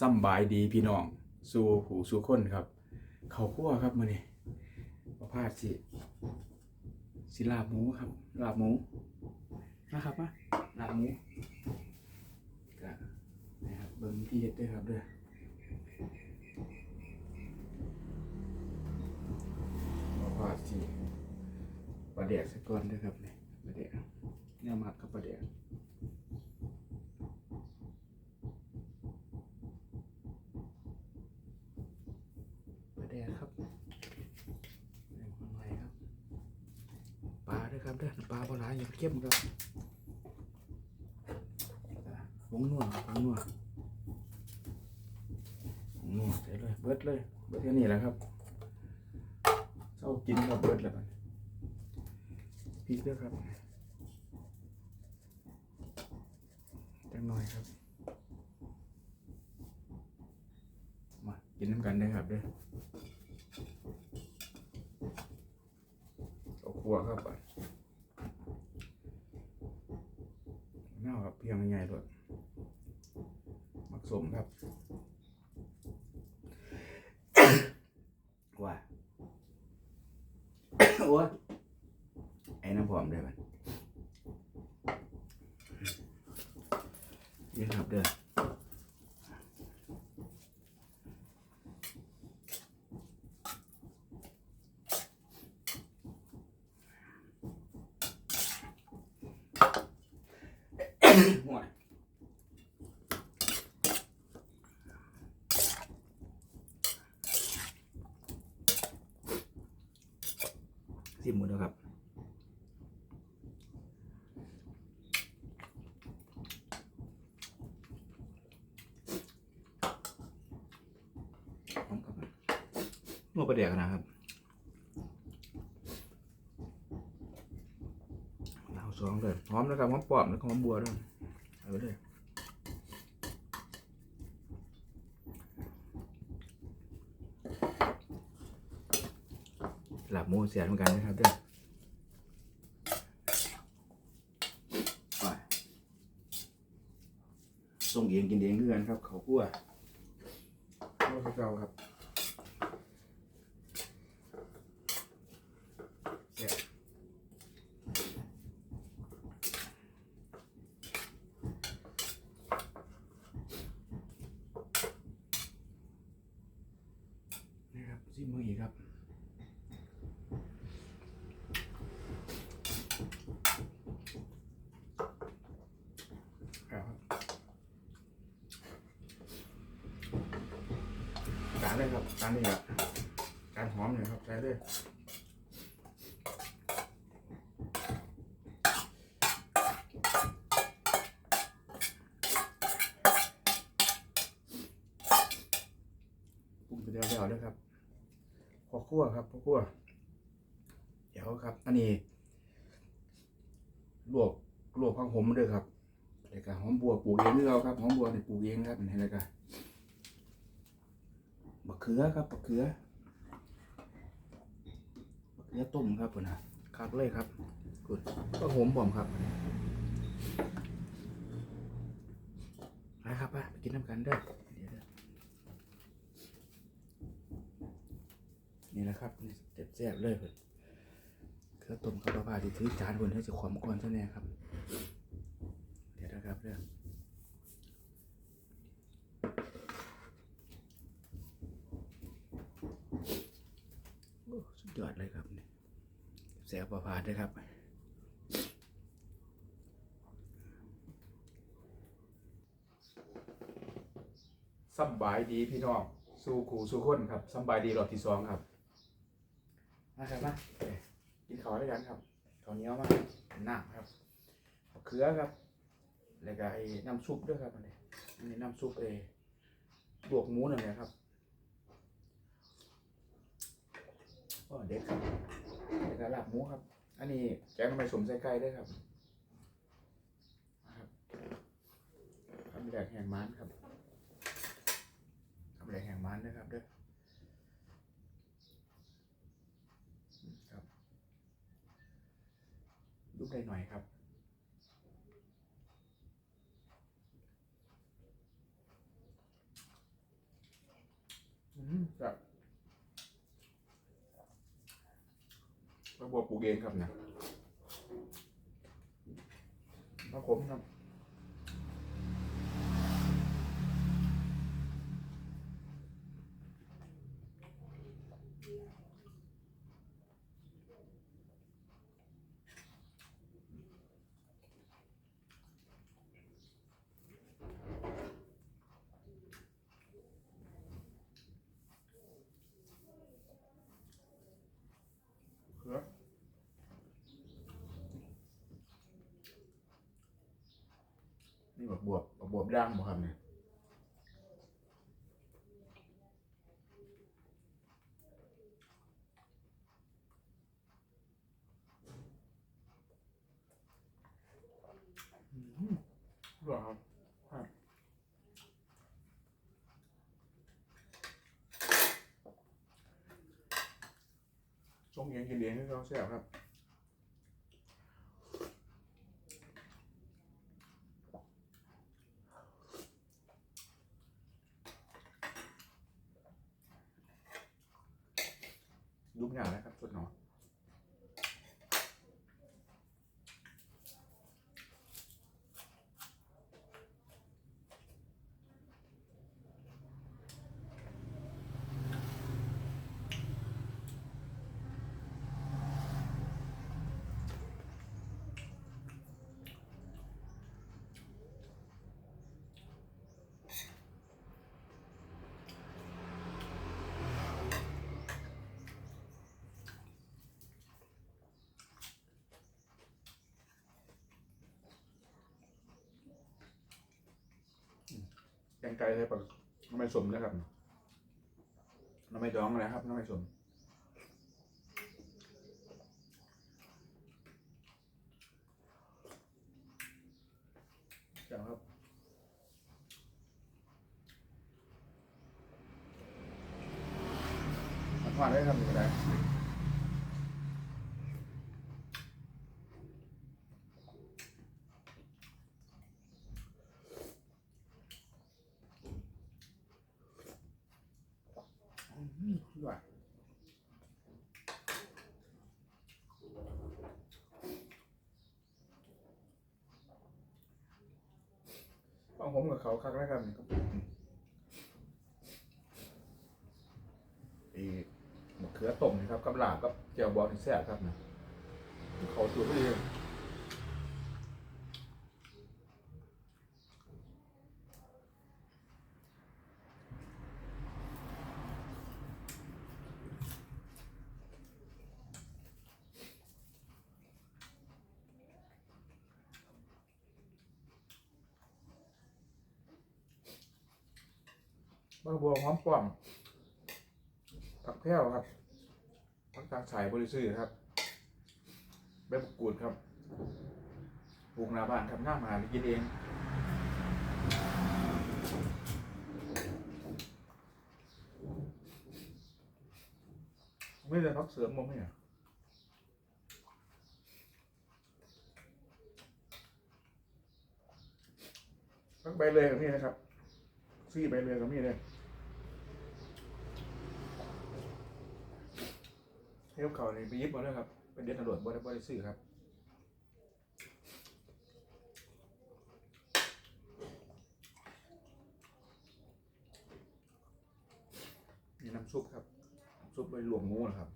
ซ้ำบายดีพี่น้อง สู่หูสู่คนครับ เขาคั่วครับมื้อนี้ประพาสสิสิลาบหมูครับ ลาบหมูนะครับมาลาบหมูก็นะครับเบิ่งที่เฮ็ดด้วยครับเด้อประพาสสิปลาแดกสักก่อนด้อครับเนี่ยปลาแดกเนี่ยมักกับปลาแดกปลาแดงครับแดงคนไรครับ ปลาด้วยครับเด้อ ปลาปลาหลายเข้มครับผงนัวผงนัวผงนัวใส่เลยเบิดเลยเบิดแค่นี้แหละครับเศร้ากินครับเบิดแล้วบัดพริกด้วยครับจังหน่อยครับมากินน้ำกันได้ครับเด้อเอาครัวเข้าไป เพียงง่ายๆด้วยมักสมครับ ว่าโอ้ยไอ้น้ำหอมได้ไหมนี่ครับเด้อ ห่วย สิบหมดแล้วครับพร้อมกับนวดประเดี๋ยวนะครับเราสองเลยพร้อมแล้วครับหอมปอบแล้วก็หอมบัวด้วยเอาไปเลย หมูเสียเหมือนกันนะครับเด้อไปส่งเองกินเองเพื่อนครับเขาคั่วข้าวเก่าครับแซ่บนี่ครับซิมมืออีกครับ ครับ การนี่ครับการหอมเนี่ยครับใช้เลยปรุงเดียวๆด้วยครับพอคั่วครับพอคั่วเดี๋ยวครับ อันนี้ลวกลวกข้างผมด้วยครับแล้วก็หอมบัวปลูกเองที่เราครับหอมบัวเนี่ยปลูกเองครับนี่แล้วก็ บักเขือครับบักเขือบักเขือต้มครับผมนะครับเลยครับกุดก็หอมบอมครับไปครับไปกินน้ำกันเด้อเดี๋ยนี่แหละครับนี่แซ่บๆเลยเพิ่นเขือต้มข้าวปลาที่ถือจานบนให้จะความก้อนซะแน่ครับ เดี๋ยวนะครับเรื่องโอ้สุด ยอดเลยครับนี่แสบประพาดเลยครับสำบายดีพี่น้องสู้ขู่สู้คนครับสำบายดีรอบที่สองครับมาครับมาเอ้ยกินข้าวด้วยกันครับข้าวเหนียวมาน้ำครับข้าวเขือครับ แล้วก็ไอ้น้ำซุปด้วยครับอันนี้อันนี้น้ำซุปเอลวกหมูนั่นแหละครับ ก็เด็ดครับแล้วก็ลาบหมูครับ อันนี้แกงทำไมสมใส่ไก่ด้วยครับครับทำแหลกแห่งมันครับทำแหลกแห่งมันด้วยครับเด้อครับลูกได้หน่อยครับอืมครับ ระบบปลูกเองครับเนี่ยมะขมครับ เขือ นี่แบบบวบแบักบวบย่างบ่ครับเนี่ยอืมอร่อครับครับทรงเองกินเองให้เขาแซ่บครับ ยุบหยานะครับสุดหนอ แกงไก่ใส่ปลาน้ำไม่สมนะครับน้ำไม่ดองนะครับน้ำไม่สมเจ้าครับมาทอดได้ครับนี่ก็ได้อืมด้วย เอาผมกับเขาคักแล้วครับนี่ครับอีมะเขือต้มนะครับกับลาบกับแจ่วบอลนี่แซ่บครับนะเขาสูตรพอดี มะบัวหอมป้อมผักแพร้วครับผักกาดสายบริสุทธิ์ครับใบมะกรูดครับปลูกหนาบ้านครับหน้ามาไปกินเองไม่ได้พักเสริมมั้งเนี่ยพักใบเลยกับนี่นะครับซี่ใบเลยกับนี่เลย เที่ยวเขานี่ไปยิบมาแล้วครับ เป็นเด็ดตำรวจบดบดสื่อครับนี่น้ำซุปครับ ซุปใบหลวงงูนะครับ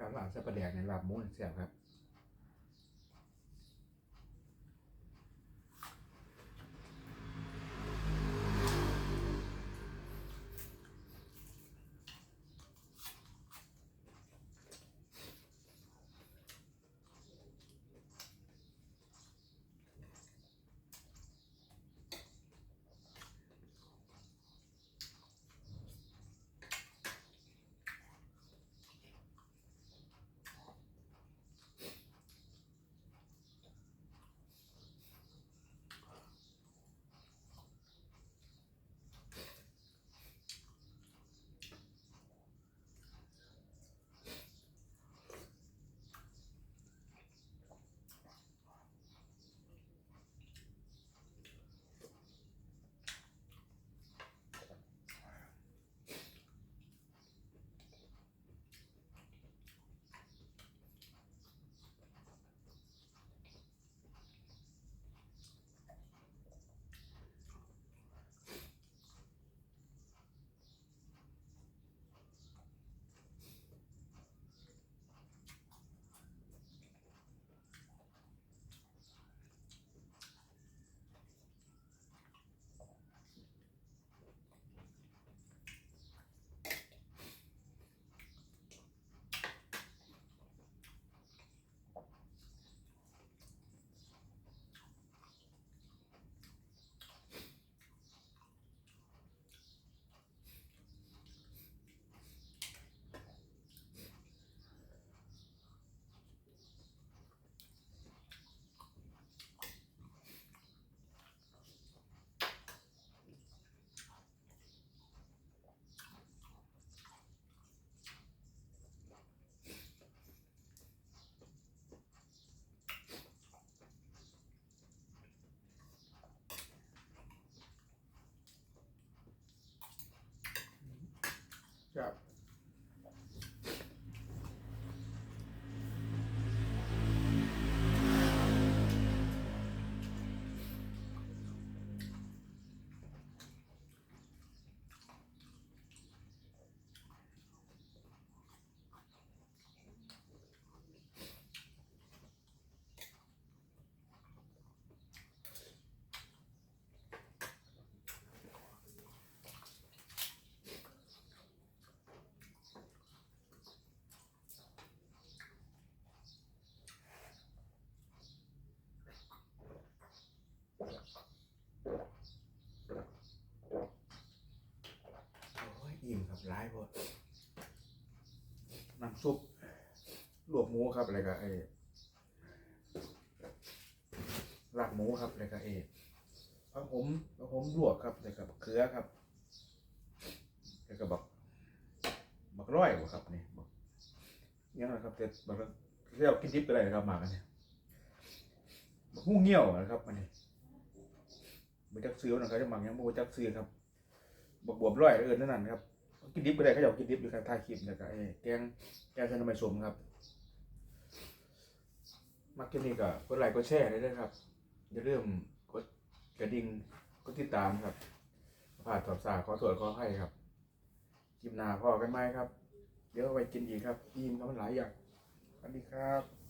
ครับลาบเส่ปลาแดกในลาบหมูเสียบครับ อิ่มครับร้ายพอน้ำซุปลวกหมูครับอะไรก็ไอ้ลาบหมูครับอะไรก็ไอ้ผักผมผักผมลวกครับอะไรกับเกลือครับแล้วก็บักบักร้อยบ่ครับนี่บักยังไงครับแต่บักเรียกกินดิบไปเลยนะครับมากันเนี่ยบักหูเงี้ยวนะครับอันนี้ไม่จักซื้อนะครับจะหมักยังไม่จักซื้อครับบวบบวบร้อยเออนั่นนั่นครับ กินดิบก็ได้เขาอยากกินดิบอยู่ครับถ่ายคลิปแล้วก็ไอ้แกงแกงเส้นน้ำมันสมครับ มักกินนี่ก็กดไลค์กดแชร์ได้เลยครับอย่าลืมกดกระดิ่งกดติดตามครับผ่านตอบสาขอตรวจขอให้ครับคลิปหน้าพอกันไหมครับ เดี๋ยวไปกินอีกครับอิ่มครับมันหลายอย่างสวัสดีครับ